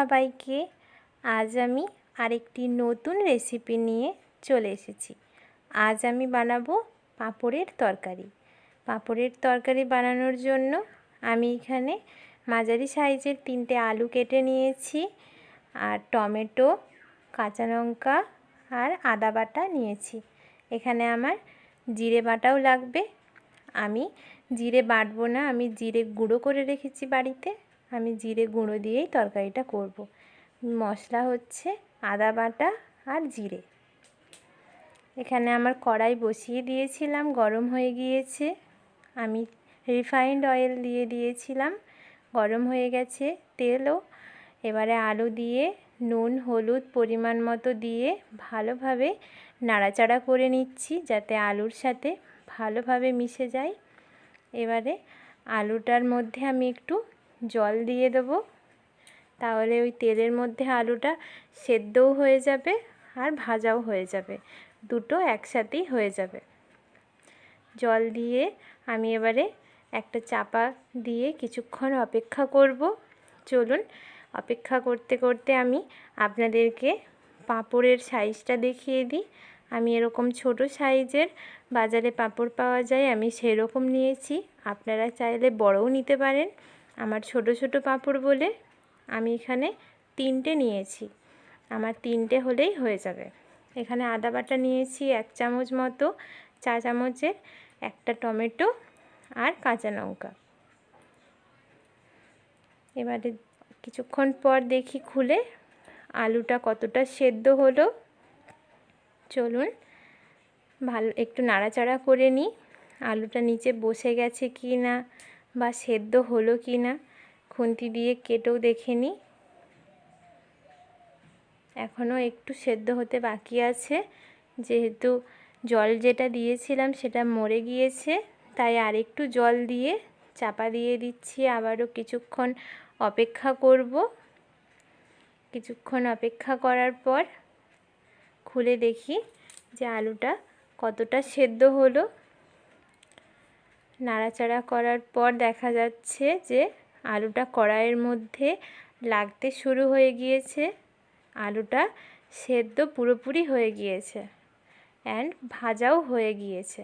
সবাইকে আজ আমি আরেকটি নতুন রেসিপি নিয়ে চলে এসেছি। আজ আমি বানাবো পাঁপড়ের তরকারি। পাঁপড়ের তরকারি বানানোর জন্য আমি এখানে মাঝারি সাইজের তিনটে আলু কেটে নিয়েছি আর টমেটো, কাঁচা লঙ্কা আর আদা বাটা নিয়েছি। এখানে আমার জিরে বাটাও লাগবে। আমি জিরে বাটবো না, আমি জিরে গুঁড়ো করে রেখেছি বাড়িতে। আমি জিরে গুঁড়ো দিয়েই তরকারিটা করব। মশলা হচ্ছে আদা বাটা আর জিরে। এখানে আমার কড়াই বসিয়ে দিয়েছিলাম, গরম হয়ে গিয়েছে। আমি রিফাইন্ড অয়েল দিয়ে দিয়েছিলাম, গরম হয়ে গেছে তেলও। এবারে আলু দিয়ে নুন, হলুদ পরিমাণ মতো দিয়ে ভালোভাবে নাড়াচাড়া করে নিচ্ছি যাতে আলুর সাথে ভালোভাবে মিশে যায়। এবারে আলুটার মধ্যে আমি একটু জল দিয়ে দেবো। তাহলে ওই তেলের মধ্যে আলুটা সেদ্ধও হয়ে যাবে আর ভাজাও হয়ে যাবে। দুটো একসাথেই হয়ে যাবে। জল দিয়ে আমি এবারে একটা চাপা দিয়ে কিছুক্ষণ অপেক্ষা করব। চলুন, অপেক্ষা করতে করতে আমি আপনাদেরকে পাঁপড়ের সাইজটা দেখিয়ে দিই। আমি এরকম ছোট সাইজের বাজারে পাঁপড় পাওয়া যায়, আমি সেরকম নিয়েছি। আপনারা চাইলে বড়ও নিতে পারেন। আমার ছোট ছোট পাঁপড় বলে আমি এখানে তিনটে নিয়েছি। আমার তিনটে হলেই হয়ে যাবে। এখানে আদা বাটা নিয়েছি এক চামচ মতো, চা চামচের একটা টমেটো আর কাঁচা লঙ্কা। এবারে কিছুক্ষণ পর দেখি খুলে আলুটা কতটা সেদ্ধ হলো। চলুন ভালো, একটু নাড়াচাড়া করে নিই। আলুটা নিচে বসে গেছে কি না? বা সেদ্ধ হলো কি না, খুন্তি দিয়ে কেটেও দেখে নিই এখনও একটু সেদ্ধ হতে বাকি আছে। যেহেতু জল যেটা দিয়েছিলাম সেটা মরে গিয়েছে, তাই আরেকটু জল দিয়ে চাপা দিয়ে দিচ্ছি। আবারও কিছুক্ষণ অপেক্ষা করব। কিছুক্ষণ অপেক্ষা করার পর খুলে দেখি যে আলুটা কতটা সেদ্ধ হলো। নাড়াচাড়া করার পর দেখা যাচ্ছে যে আলুটা কড়াইয়ের মধ্যে লাগতে শুরু হয়ে গিয়েছে। আলুটা সেদ্ধ পুরোপুরি হয়ে গিয়েছে অ্যান্ড ভাজাও হয়ে গিয়েছে।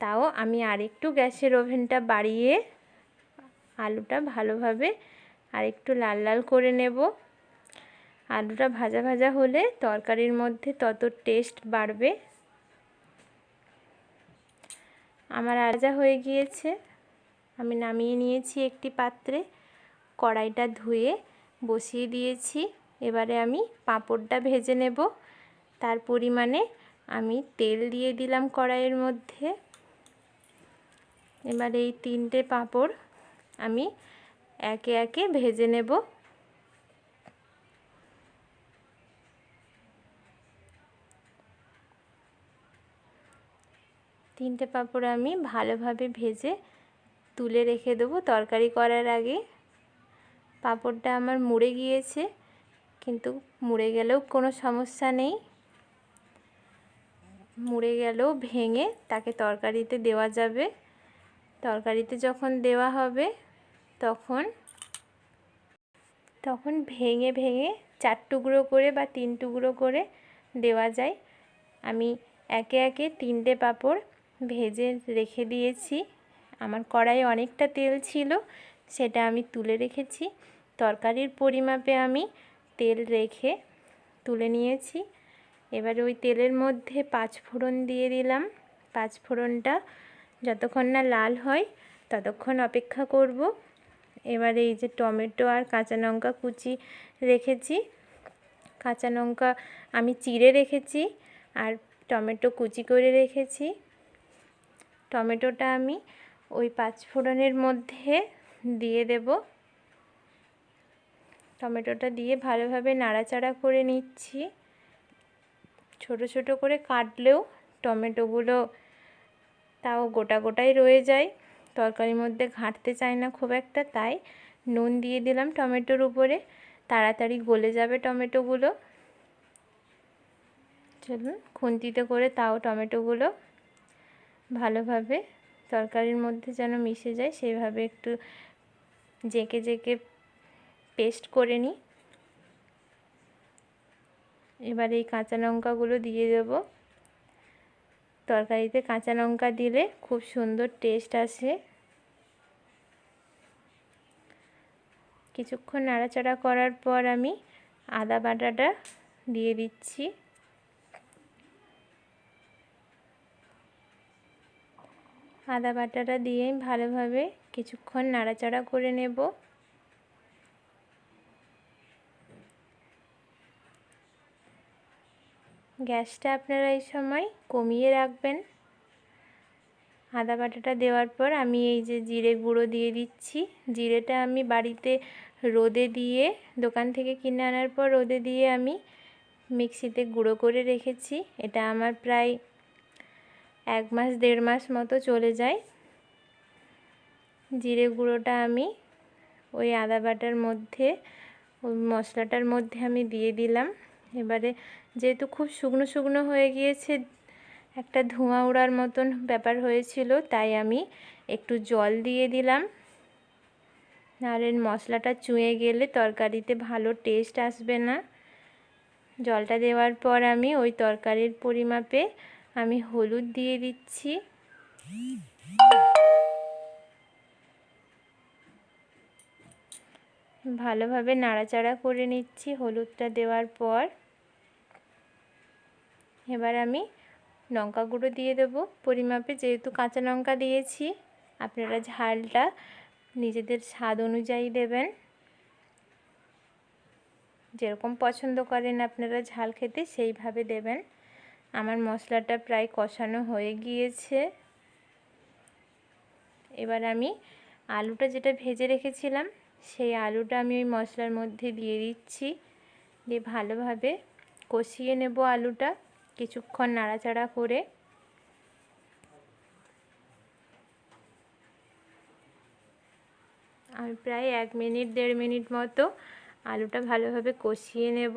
তাও আমি আরেকটু গ্যাসের ওভেনটা বাড়িয়ে আলুটা ভালোভাবে আরেকটু লাল লাল করে নেব। আলুটা ভাজা ভাজা হলে তরকারির মধ্যে তত টেস্ট বাড়বে। আমার আজা হয়ে গিয়েছে। আমি নামিয়ে নিয়েছি একটি পাত্রে। কড়াইটা ধুয়ে বসিয়ে দিয়েছি। এবারে আমি পাঁপড়টা ভেজে নেব। তার পরিমাণে আমি তেল দিয়ে দিলাম কড়াইয়ের মধ্যে। এবার এই তিনটে পাঁপড় আমি একে একে ভেজে নেব। তিনটে পাঁপড় আমি ভালোভাবে ভেজে তুলে রেখে দেবো তরকারি করার আগে। পাঁপড়টা আমার মুড়ে গিয়েছে, কিন্তু মুড়ে গেলেও কোনো সমস্যা নেই। মুড়ে গেলেও ভেঙে তাকে তরকারিতে দেওয়া যাবে। তরকারিতে যখন দেওয়া হবে, তখন তখন ভেঙে ভেঙে চার টুকরো করে বা তিন টুকরো করে দেওয়া যায়। আমি একে একে তিনটে পাঁপড় ভেজে রেখে দিয়েছি। আমার কড়াইয়ে অনেকটা তেল ছিল, সেটা আমি তুলে রেখেছি। তরকারির পরিমাপে আমি তেল রেখে তুলে নিয়েছি। এবার ওই তেলের মধ্যে পাঁচ ফোড়ন দিয়ে দিলাম। পাঁচ ফোড়নটা যতক্ষণ না লাল হয়, ততক্ষণ অপেক্ষা করব। এবার এই যে টমেটো আর কাঁচা লঙ্কা কুচি রেখেছি। কাঁচা লঙ্কা আমি চিড়ে রেখেছি আর টমেটো কুচি করে রেখেছি। টমেটোটা আমি ওই পাঁচ ফোড়নের মধ্যে দিয়ে দেব। টমেটোটা দিয়ে ভালোভাবে নাড়াচাড়া করে নিচ্ছি। ছোট ছোট করে কাটলেও টমেটোগুলো তাও গোটা গোটাই রয়ে যায়। তরকারির মধ্যে ঘাঁটতে চায় না খুব একটা, তাই নুন দিয়ে দিলাম টমেটোর উপরে। তাড়াতাড়ি গলে যাবে টমেটোগুলো। চলুন খুন্তিতে করে তাও টমেটোগুলো ভালোভাবে তরকারির মধ্যে যেন মিশে যায় সেইভাবে একটু জেঁকে জেঁকে পেস্ট করে নিই। এবার এই কাঁচা লঙ্কাগুলো দিয়ে দেব। তরকারিতে কাঁচা লঙ্কা দিলে খুব সুন্দর টেস্ট আসে। কিছুক্ষণ নাড়াচাড়া করার পর আমি আদা বাটাটা দিয়ে দিচ্ছি। আদা বাটাটা দিয়ে ভালোভাবে কিছুক্ষণ নাড়াচাড়া করে নেব। গ্যাসটা আপনারা এই সময় কমিয়ে রাখবেন। আদা বাটাটা দেওয়ার পর আমি এই যে জিরে গুঁড়ো দিয়ে দিচ্ছি। জিরেটা আমি বাড়িতে রোদে দিয়ে, দোকান থেকে কিনে আনার পর রোদে দিয়ে আমি মিক্সিতে গুঁড়ো করে রেখেছি। এটা আমার প্রায় এক মাস, দেড় মাস মতো চলে যায়। জিরে গুঁড়োটা আমি ওই আদা বাটার মধ্যে, ওই মশলাটার মধ্যে আমি দিয়ে দিলাম। এবারে যেহেতু খুব শুকনো শুকনো হয়ে গিয়েছে, একটা ধোঁয়া ওড়ার মতন ব্যাপার হয়েছিল, তাই আমি একটু জল দিয়ে দিলাম। নাহলে মশলাটা চুঁয়ে গেলে তরকারিতে ভালো টেস্ট আসবে না। জলটা দেওয়ার পর আমি ওই তরকারির পরিমাপে আমি হলুদ দিয়ে দিচ্ছি। ভালোভাবে নাড়াচাড়া করে নিচ্ছি হলুদটা দেওয়ার পর। এবার আমি লঙ্কা গুঁড়ো দিয়ে দেব। পরিমাপে যেহেতু কাঁচা লঙ্কা দিয়েছি, আপনারা ঝালটা নিজেদের স্বাদ অনুযায়ী দেবেন। যেরকম পছন্দ করেন আপনারা ঝাল খেতে সেইভাবে দেবেন। আমার মশলাটা প্রায় কষানো হয়ে গিয়েছে। এবার আমি আলুটা যেটা ভেজে রেখেছিলাম, সেই আলুটা আমি ওই মশলার মধ্যে দিয়ে দিচ্ছি। দিয়ে ভালোভাবে কষিয়ে নেব আলুটা কিছুক্ষণ নাড়াচাড়া করে। আমি প্রায় এক মিনিট, দেড় মিনিট মতো আলুটা ভালোভাবে কষিয়ে নেব।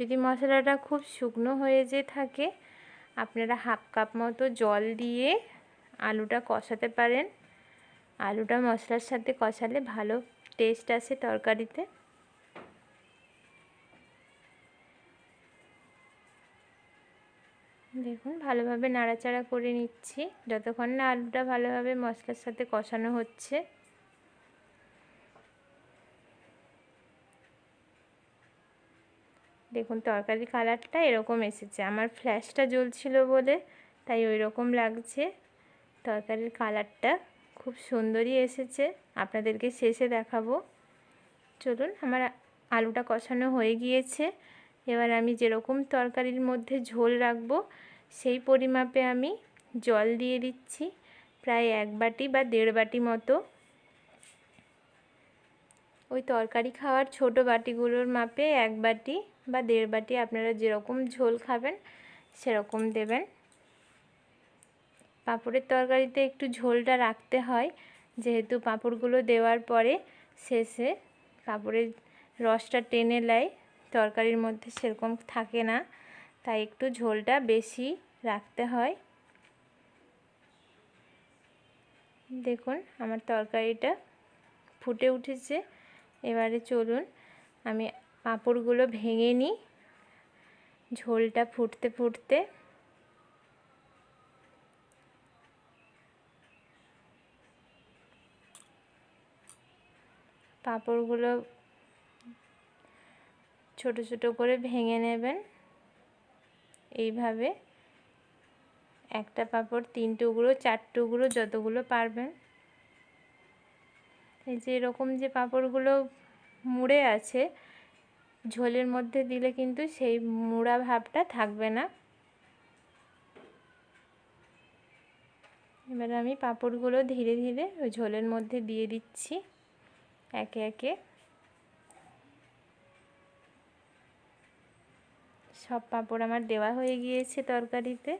যদি মশলাটা খুব শুকনো হয়ে যে থাকে, আপনারা হাফ কাপ মতো জল দিয়ে আলুটা কষাতে পারেন। আলুটা মশলার সাথে কষালে ভালো টেস্ট আসে তরকারিতে। দেখুন, ভালোভাবে নাড়াচাড়া করে নিচ্ছি। যতক্ষণ না আলুটা ভালোভাবে মশলার সাথে কষানো হচ্ছে। দেখুন, তরকারি কালারটা এরকম এসেছে। আমার ফ্ল্যাশটা জ্বলছিল বলে, তাই ওই রকম লাগছে। তরকারির কালারটা খুব সুন্দরই এসেছে। আপনাদেরকে শেষে দেখাবো। চলুন, আমার আলুটা কষানো হয়ে গিয়েছে। এবার আমি যেরকম তরকারির মধ্যে ঝোল রাখব, সেই পরিমাপে আমি জল দিয়ে দিচ্ছি। প্রায় এক বাটি বা দেড় বাটি মতো। ওই তরকারি খাওয়ার ছোট বাটিগুলোর মাপে এক বাটি বা দেড় বাটি আপনারা যেরকম ঝোল খাবেন সেরকম দেবেন। পাঁপড়ের তরকারিতে একটু ঝোলটা রাখতে হয়, যেহেতু পাঁপড়গুলো দেওয়ার পরে শেষে পাঁপড়ের রসটা টেনে নেয়, তরকারির মধ্যে সেরকম থাকে না, তাই একটু ঝোলটা বেশি রাখতে হয়। দেখুন, আমার তরকারিটা ফুটে উঠেছে। এবারে চলুন, আমি পাঁপড়গুলো ভেঙে নিই। ঝোলটা ফুটতে ফুটতে। পাঁপড়গুলো ছোট ছোট করে ভেঙে নেবেন। এইভাবে একটা পাঁপড় তিন টুকরো, চার টুকরো যতগুলো পারবেন। এই যে এরকম যে পাঁপড়গুলো মুড়ে আছে, ঝোলের মধ্যে দিলে কিন্তু সেই মুড়া ভাবটা থাকবে না। এবার আমি পাঁপড়গুলো ধীরে ধীরে ওই ঝোলের মধ্যে দিয়ে দিচ্ছি একে একে। সব পাঁপড় আমার দেওয়া হয়ে গিয়েছে তরকারিতে।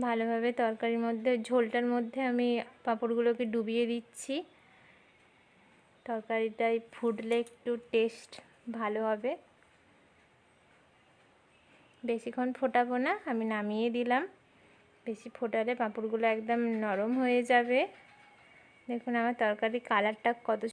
ভালোভাবে তরকারির মধ্যে, ঝোলটার মধ্যে আমি পাঁপড়গুলোকে ডুবিয়ে দিচ্ছি। তরকারিটাই ফুটলে একটু টেস্ট ভালো হবে। বেশিক্ষণ ফোটাবো না, আমি নামিয়ে দিলাম। বেশি ফোটালে পাঁপড়গুলো একদম নরম হয়ে যাবে। দেখুন আমার তরকারি কালারটা কত